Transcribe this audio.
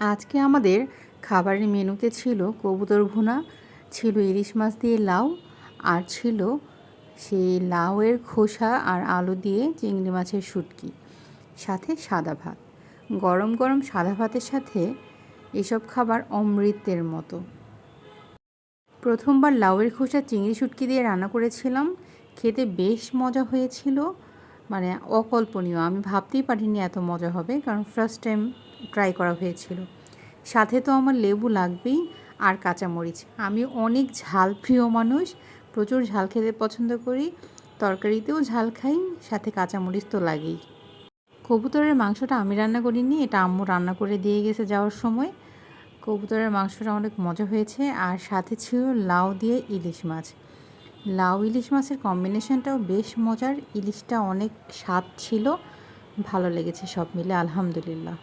আজকে আমাদের খাবারের মেনুতে ছিল কবুতর ভুনা, ছিল ইলিশ মাছ দিয়ে লাউ, আর ছিল সেই লাউয়ের খোসা আর আলু দিয়ে চিংড়ি মাছের শুটকি, সাথে সাদা ভাত। গরম গরম সাদা ভাতের সাথে এসব খাবার অমৃতের মতো। প্রথমবার লাউয়ের খোসা, চিংড়ি শুটকি দিয়ে রান্না করেছিলাম। খেতে বেশ মজা হয়েছিল। মানে অকল্পনীয়। আমি ভাবতেই পারিনি এত মজা হবে, কারণ ফার্স্ট টাইম ট্রাই করা হয়েছিল। সাথে তো আমার লেবু লাগবেই আর কাঁচামরিচ। আমি অনেক ঝাল প্রিয় মানুষ, প্রচুর ঝাল খেতে পছন্দ করি, তরকারিতেও ঝাল খাই, সাথে কাঁচামরিচ তো লাগেই। কবুতরের মাংসটা আমি রান্না করিনি, এটা আম্মু রান্না করে দিয়ে গেছে যাওয়ার সময়। কবুতরের মাংসটা অনেক মজা হয়েছে আর সাথে ছিল লাউ দিয়ে ইলিশ মাছ। লাউ ইলিশ মাছের কম্বিনেশনটাও বেশ মজার, ইলিশটা অনেক স্বাদ ছিল, ভালো লেগেছে সব মিলে, আলহামদুলিল্লাহ।